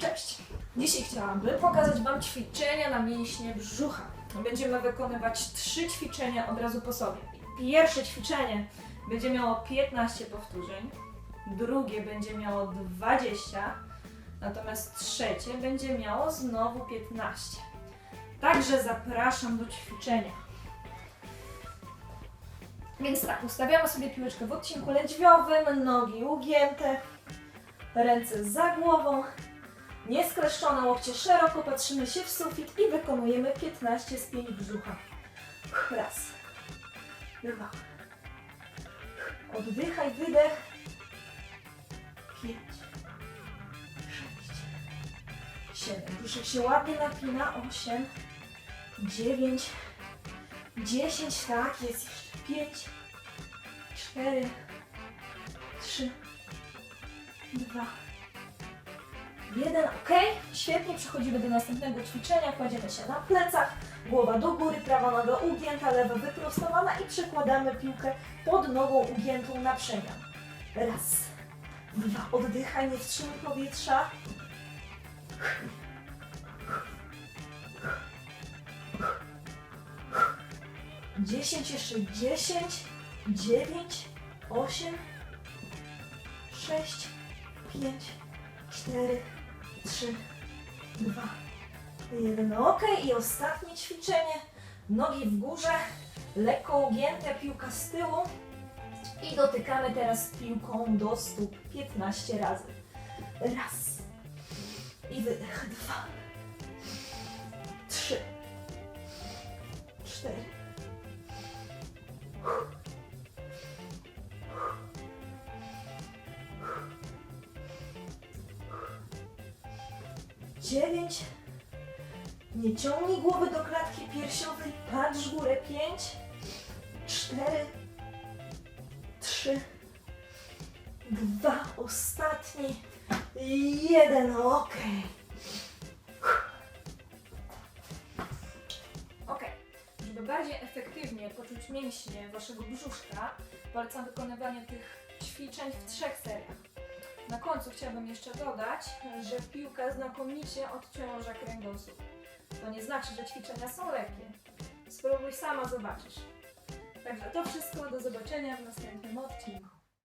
Cześć! Dzisiaj chciałabym pokazać Wam ćwiczenia na mięśnie brzucha. Będziemy wykonywać trzy ćwiczenia od razu po sobie. Pierwsze ćwiczenie będzie miało 15 powtórzeń, drugie będzie miało 20, natomiast trzecie będzie miało znowu 15. Także zapraszam do ćwiczenia. Więc tak, ustawiamy sobie piłeczkę w odcinku lędźwiowym, nogi ugięte, ręce za głową, Nieskleszczone łokcie szeroko, patrzymy się w sufit i wykonujemy 15 spięć brzucha. Raz, dwa, oddychaj, wydech, pięć, sześć, siedem, brzuszek się ładnie napina, osiem, dziewięć, dziesięć, tak, jest jeszcze pięć, cztery, trzy, dwa, Jeden, ok. Świetnie, przechodzimy do następnego ćwiczenia. Kładziemy się na plecach, głowa do góry, prawa noga ugięta, lewa wyprostowana i przekładamy piłkę pod nogą ugiętą na przemian. Raz, dwa, oddychaj, nie wstrzymuj powietrza. Dziesięć, jeszcze dziesięć, dziewięć, osiem, sześć, pięć, cztery, trzy, dwa, jeden. Ok, i ostatnie ćwiczenie. Nogi w górze, lekko ugięte, piłka z tyłu. I dotykamy teraz piłką do stóp 15 razy. Raz. I wydech. Dwa. Trzy. Cztery. Dziewięć. Nie ciągnij głowy do klatki piersiowej, patrz w górę. Pięć, cztery, trzy, dwa, ostatni, jeden. Ok. Ok. Żeby bardziej efektywnie poczuć mięśnie waszego brzuszka, polecam wykonywanie tych ćwiczeń w trzech seriach. Na końcu chciałabym jeszcze dodać, że piłka znakomicie odciąża kręgosłup. To nie znaczy, że ćwiczenia są lekkie. Spróbuj sama zobaczysz. Także to wszystko, do zobaczenia w następnym odcinku.